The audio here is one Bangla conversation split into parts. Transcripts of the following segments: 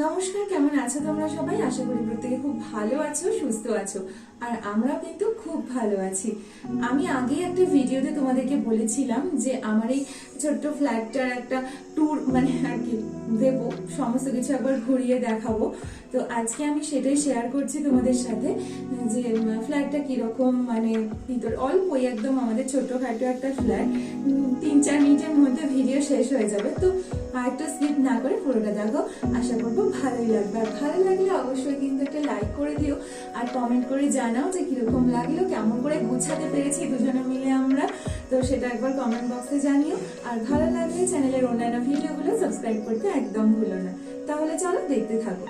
নমস্কার, কেমন আছো তোমরা সবাই? আশা করি প্রত্যেকে খুব ভালো আছো, সুস্থ আছো, আর আমরাও কিন্তু খুব ভালো আছি। আমি আগে একটা ভিডিওতে তোমাদেরকে বলেছিলাম যে আমার এই ছোট্ট ফ্ল্যাটটার একটা ট্যুর মানে আর কি, দেবো, সমস্ত কিছু একবার ঘুরিয়ে দেখাবো। তো আজকে আমি সেটাই শেয়ার করছি তোমাদের সাথে, যে ফ্ল্যাটটা কীরকম মানে ভিতর, অল্পই একদম আমাদের ছোট্টখাটো একটা ফ্ল্যাট তিন চার মিনিটের মধ্যে ভিডিও শেষ হয়ে যাবে। তো আর একটু স্কিপ না করে পুরোটা দেখো। আশা করব ভালোই লাগবে। আর ভালো লাগলে অবশ্যই কিন্তু একটা লাইক করে দিও। আর কমেন্ট করে জানাও যে কীরকম লাগল, কেমন করে গুছাতে পেরেছি দুজনে মিলে আমরা। তো সেটা একবার কমেন্ট বক্সে জানিও। আর ভালো লাগলে চ্যানেলের অন্যান্য ভিডিওগুলো সাবস্ক্রাইব করতে একদম ভুলো না। তাহলে চলো দেখতে থাকো।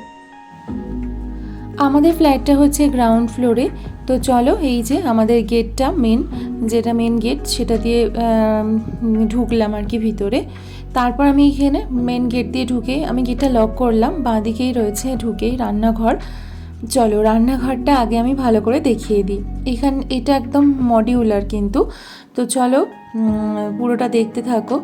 আমাদের ফ্ল্যাটটা হচ্ছে গ্রাউন্ড ফ্লোরে তো চলো এই যে আমাদের গেটটা মেন যেটা মেন গেট সেটা দিয়ে ঢুকলাম আর কি ভিতরে। তারপর আমি এখানে মেন গেট দিয়ে ঢুকে আমি গেটটা লক করলাম বাঁ দিকেই রয়েছে ঢুকেই রান্নাঘর। চলো রান্নাঘরটা আগে আমি ভালো করে দেখিয়ে দিই। এখান, এটা একদম মডিউলার কিন্তু। তো চলো পুরোটা দেখতে থাকো।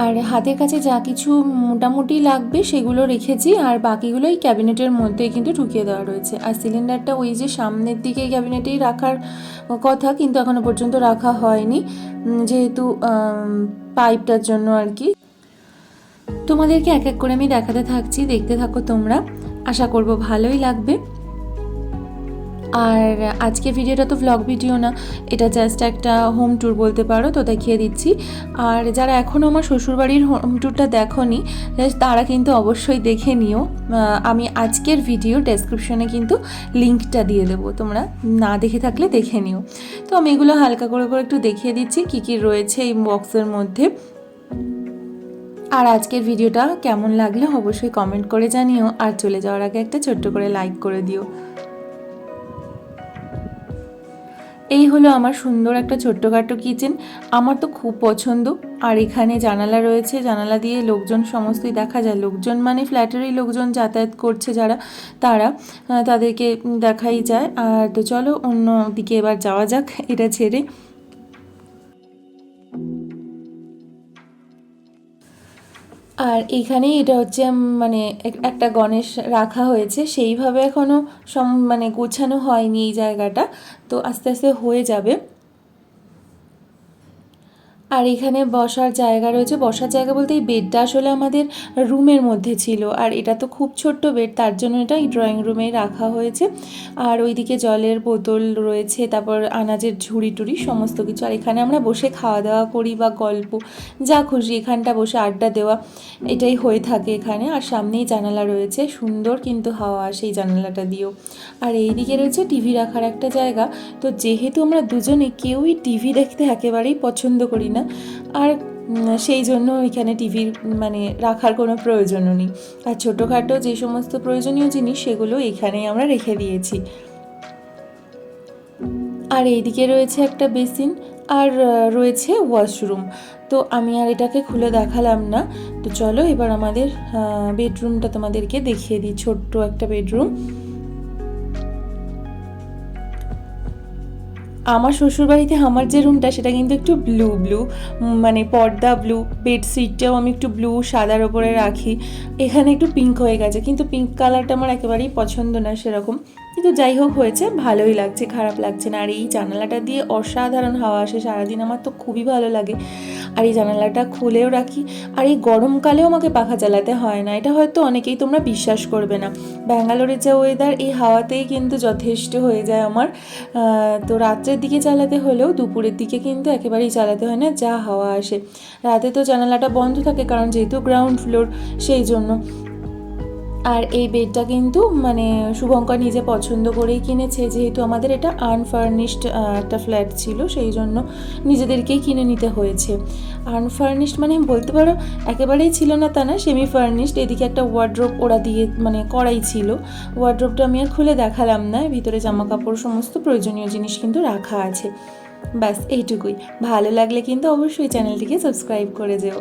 আর হাতের কাছে যা কিছু মোটামুটি লাগবে সেগুলো রেখেছি, আর বাকিগুলো এই ক্যাবিনেটের মধ্যেই কিন্তু ঢুকিয়ে দেওয়া রয়েছে। আর সিলিন্ডারটা ওই যে সামনের দিকে ক্যাবিনেটেই রাখার কথা কিন্তু এখনও পর্যন্ত রাখা হয়নি যেহেতু পাইপটার জন্য আর কি। তোমাদেরকে এক এক করে আমি দেখাতে থাকছি, দেখতে থাকো তোমরা। আশা করব ভালোই লাগবে। আর আজকের ভিডিওটা তো ভ্লগ ভিডিও না, এটা জাস্ট একটা হোম ট্যুর বলতে পারো, তো দেখিয়ে দিচ্ছি। আর যারা এখনও আমার শ্বশুরবাড়ির হোম ট্যুরটা দেখোনি তারা কিন্তু অবশ্যই দেখে নিও। আমি আজকের ভিডিও ডেসক্রিপশনে কিন্তু লিঙ্কটা দিয়ে দেবো, তোমরা না দেখে থাকলে দেখে নিও। তো আমি এগুলো হালকা করে করে একটু দেখিয়ে দিচ্ছি, কী কী রয়েছে এই বক্সের মধ্যে। আর আজকের ভিডিওটা কেমন লাগল অবশ্যই কমেন্ট করে জানিও, আর চলে যাওয়ার আগে একটা ছোট্ট করে লাইক করে দিও। এই হলো আমার সুন্দর একটা ছোট্টখাটো কিচেন। আমার তো খুব পছন্দ। আর এখানে জানালা রয়েছে। জানালা দিয়ে লোকজন সমস্তই দেখা যায়। লোকজন মানে ফ্ল্যাটেরই লোকজন যাতায়াত করছে যারা, তারা তাদেরকে দেখাই যায়। আর তো চলো অন্য দিকে এবার যাওয়া যাক। এটা ছেড়ে আর এখানে এটা হচ্ছে মানে একটা গণেশ রাখা হয়েছে। সেইভাবে এখনও সম মানে গোছানো হয়নি এই জায়গাটা। তো আস্তে আস্তে হয়ে যাবে। আর এখানে বসার জায়গা রয়েছে। বসার জায়গা বলতে এই বেডটা আসলে আমাদের রুমের মধ্যে ছিল। আর এটা তো খুব ছোট্ট বেড, তার জন্য এটা এই ড্রয়িং রুমে রাখা হয়েছে। আর ওইদিকে জলের বোতল রয়েছে, তারপর আনাজের ঝুড়ি টুড়ি, সমস্ত কিছু। আর এখানে আমরা বসে খাওয়া দাওয়া করি বা গল্প, যা খুশি। এখানটা বসে আড্ডা দেওয়া, এটাই হয়ে থাকে এখানে। আর সামনেই জানালা রয়েছে, সুন্দর কিন্তু হাওয়া আসে এই জানালাটা দিয়েও। আর এইদিকে রয়েছে টিভি রাখার একটা জায়গা। তো যেহেতু আমরা দুজনে কেউই টিভি দেখতে একেবারেই পছন্দ করি না আর সেই জন্য এখানে টিভির মানে রাখার কোনো প্রয়োজনও নেই। আর ছোটোখাটো যে সমস্ত প্রয়োজনীয় জিনিস সেগুলো এখানেই আমরা রেখে দিয়েছি। আর এইদিকে রয়েছে একটা বেসিন আর রয়েছে ওয়াশরুম। তো আমি আর এটাকে খুলে দেখালাম না। তো চলো এবার আমাদের বেডরুমটা তোমাদেরকে দেখিয়ে দিই। ছোট্ট একটা বেডরুম। আমার শ্বশুরবাড়িতে আমার যে রুমটা সেটা কিন্তু একটু ব্লু ব্লু মানে পর্দা ব্লু বেডশিটটাও আমি একটু ব্লু সাদার ওপরে রাখি। এখানে একটু পিঙ্ক হয়ে গেছে, কিন্তু পিঙ্ক কালারটা আমার একেবারেই পছন্দ না সেরকম। কিন্তু যাই হোক হয়েছে, ভালোই লাগছে, খারাপ লাগছে না। আর এই জানালাটা দিয়ে অসাধারণ হাওয়া আসে, সারাদিন আমার তো খুবই ভালো লাগে। আর এই জানালাটা খুলেও রাখি, আর এই গরমকালেও আমাকে পাখা চালাতে হয় না। এটা হয়তো অনেকেই তোমরা বিশ্বাস করবে না। ব্যাঙ্গালোরের যে ওয়েদার এই হাওয়াতেই কিন্তু যথেষ্ট হয়ে যায় আমার। তো রাত্রের দিকে চালাতে হলেও দুপুরের দিকে কিন্তু একেবারেই চালাতে হয় না, যা হাওয়া আসে। রাতে তো জানালাটা বন্ধ থাকে, কারণ যেহেতু গ্রাউন্ড ফ্লোর সেই জন্য। আর এই বেডটা কিন্তু মানে শুভঙ্কর নিজে পছন্দ করেই কিনেছে, যেহেতু আমাদের এটা আনফার্নিশড একটা ফ্ল্যাট ছিল, সেই জন্য নিজেদেরকেই কিনে নিতে হয়েছে। আনফার্নিশড মানে বলতে পারো একেবারেই ছিল না তা না সেমি ফার্নিশড এদিকে একটা ওয়ার্ড্রোপ ওরা দিয়ে মানে করাই ছিল। ওয়ার্ড্রোপটা আমি আর খুলে দেখালাম না, ভিতরে জামা কাপড় সমস্ত প্রয়োজনীয় জিনিস কিন্তু রাখা আছে। ব্যাস, এইটুকুই। ভালো লাগলে কিন্তু অবশ্যই চ্যানেলটিকে সাবস্ক্রাইব করে যেও।